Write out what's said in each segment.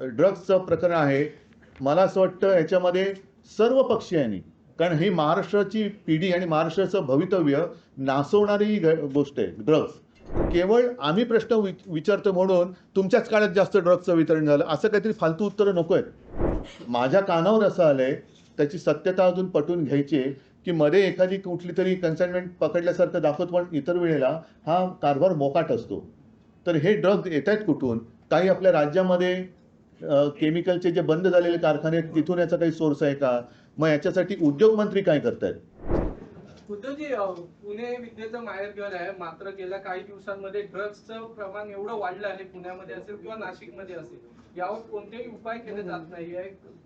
ड्रग्सचं प्रकरण आहे. मला असं वाटतं याच्यामध्ये सर्व पक्षीयांनी कारण ही महाराष्ट्राची पिढी आणि महाराष्ट्राचं भवितव्य नासवणारी ही ग- गोष्ट आहे ड्रग्स केवळ आम्ही प्रश्न विचारतो म्हणून तुमच्याच काळात जास्त ड्रग्सचं वितरण झालं असं काहीतरी फालतू उत्तरं नको आहेत. माझ्या कानावर असं आलंय त्याची सत्यता अजून पटवून घ्यायची आहे की मध्ये एखादी कुठली तरी कन्साइनमेंट पकडल्यासारखं दाखवत पण इतर वेळेला हा कारभार मोकाट असतो. तर हे ड्रग्ज येत आहेत कुठून? काही आपल्या राज्यामध्ये केमिकलचे जे बंद झालेले कारखाने आहेत तिथून याचा काही सोर्स आहे का? मग याच्यासाठी उद्योग मंत्री काय करतायत? उद्धवजी पुणे विद्येचं माहेरघर आहे. मात्र गेल्या काही दिवसांमध्ये ड्रग्सचं प्रमाण एवढं वाढलं आहे पुण्यामध्ये असेल किंवा नाशिकमध्ये असेल. यावर कोणतेही उपाय केले जात नाहीये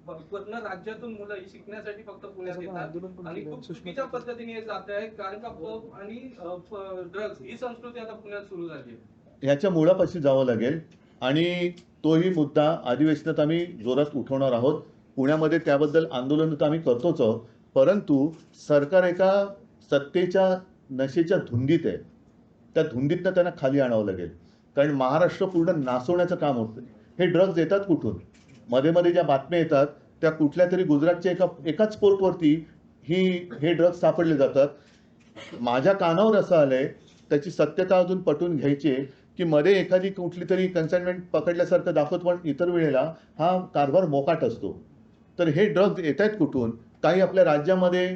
पूर्ण राज्यातून मुलं ही शिकण्यासाठी फक्त पुण्यात येतात. आणि खूप चुकीच्या पद्धतीने हे जात आहे. कारण का पब आणि ड्रग्स ही संस्कृती आता पुण्यात सुरू झाली आहे. ह्याच्या मुळापाशी जावं लागेल. आणि तोही मुद्दा अधिवेशनात आम्ही जोरात उठवणार आहोत. पुण्यामध्ये त्याबद्दल आंदोलन तर आम्ही करतोच आहोत. परंतु सरकार एका सत्तेच्या नशेच्या धुंदीत आहे. त्या धुंदीतनं त्यांना खाली आणावं लागेल. कारण महाराष्ट्र पूर्ण नासवण्याचं काम होतं. हे ड्रग्ज येतात कुठून? मध्ये मध्ये ज्या बातम्या येतात त्या कुठल्या तरी गुजरातच्या एका एकाच पोर्टवरती ही हे ड्रग्ज सापडले जातात. माझ्या कानावर असं आलंय त्याची सत्यता अजून पटवून घ्यायची आहे. की मध्ये एखादी कुठली तरी कन्साइनमेंट पकडल्यासारखं दाखवत पण इतर वेळेला हा कारभार मोकाट असतो. तर हे ड्रग्ज येत आहेत कुठून? काही आपल्या राज्यामध्ये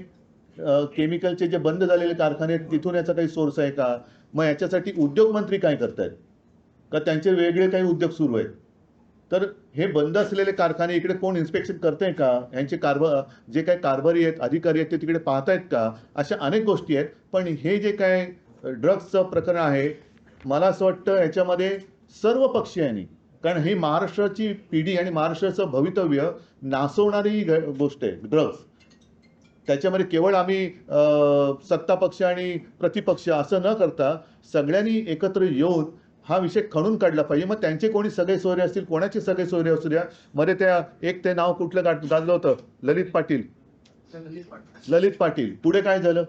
केमिकलचे जे बंद झालेले कारखाने आहेत तिथून याचा काही सोर्स आहे का? मग याच्यासाठी उद्योग मंत्री काय करतायत? का त्यांचे वेगळे काही उद्योग सुरू आहेत? तर हे बंद असलेले कारखाने इकडे कोण इन्स्पेक्शन करते का? यांचे कारभार जे काही कारभारी आहेत अधिकारी आहेत ते तिकडे पाहतायत का? अशा अनेक गोष्टी आहेत. पण हे जे काय ड्रग्सचं प्रकरण आहे मला असं वाटतं याच्यामध्ये सर्व पक्षीयांनी कारण ही महाराष्ट्राची पिढी आणि महाराष्ट्राचं भवितव्य नासवणारी ही गोष्ट आहे ड्रग्स त्याच्यामध्ये केवळ आम्ही सत्ता पक्ष आणि प्रतिपक्ष असं न करता सगळ्यांनी एकत्र येऊन हा विषय खणून काढला पाहिजे. मग त्यांचे कोणी सगळे सोयरे असतील कोणाचे सगळे सोयरे असू द्या? मध्ये त्या एक ते नाव कुठलं गाठ गाजलं होतं? ललित पाटील. ललित पाटील. पुढे काय झालं?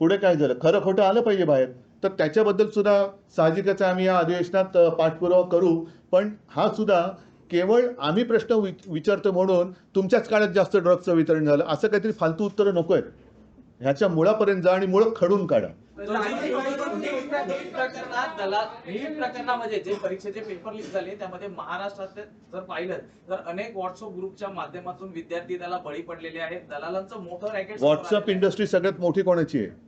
पुढे काय झालं? खरं खोटं आलं पाहिजे बाहेर. तर त्याच्याबद्दल सुद्धा साहजिकच आम्ही या अधिवेशनात पाठपुरावा करू. पण हा सुद्धा केवळ आम्ही प्रश्न विच- विचारतो म्हणून तुमच्याच काळात जास्त ड्रग्सचं वितरण झालं. असं काहीतरी फालतू उत्तरं नको आहेत. ह्याच्या मुळापर्यंत जा आणि मुळं खडून काढा. प्रकरणामध्ये जे परीक्षेचे पेपर लीक झाले त्यामध्ये महाराष्ट्रात जर पाहिलं तर अनेक व्हॉट्सअप ग्रुपच्या माध्यमातून विद्यार्थी त्याला बळी पडलेले आहेत. दलालांचं मोठं रॅकेट व्हॉट्सअप इंडस्ट्री सगळ्यात मोठी कोणाची आहे?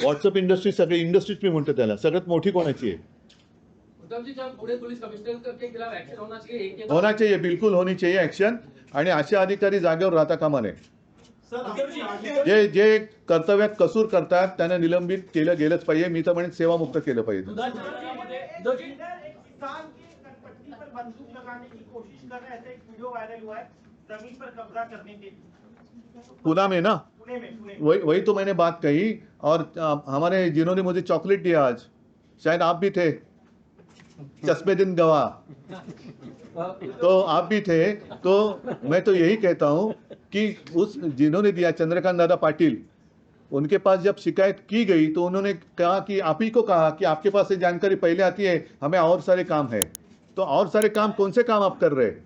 व्हॉट्सअप इंडस्ट्री सगळी इंडस्ट्रीज मी म्हणतो त्याला. सगळ्यात मोठी कोणाची आहे? उद्धव जी जब पुणे पुलिस कमिश्नर के खिलाफ एक्शन होना चाहिए एक ये होना चाहिए बिलकुल होनी चाहिए ऍक्शन आणि असे अधिकारी जागेवर राहता कामा नये. जे जे कर्तव्यात कसूर करतात त्यांना निलंबित केलं गेलंच पाहिजे. मी तर म्हणेन सेवामुक्त केलं पाहिजे. किसान की कनपट्टी पर बंदूक लगाने की कोशिश कर रहे हैं ऐसे एक वीडियो वायरल हुआ है जमीन पर कब्जा करने के लिए। पुणे में ना? वही वही तो मैंने बात कही और हमारे जिन्होंने मुझे चॉकलेट दिया आज, शायद आप भी थे। चश्मे दिन गवाह। तो आप भी थे तो मैं तो यही कहता हूँ कि उस, जिन्होंने दिया चंद्रकांत दादा पाटिल, उनके पास जब शिकायत की गई तो उन्होंने कहा कि, आप ही को कहा कि आपके पास ये जानकारी पहले आती है, हमें और सारे काम है। तो और सारे काम कौन से काम आप कर रहे हैं?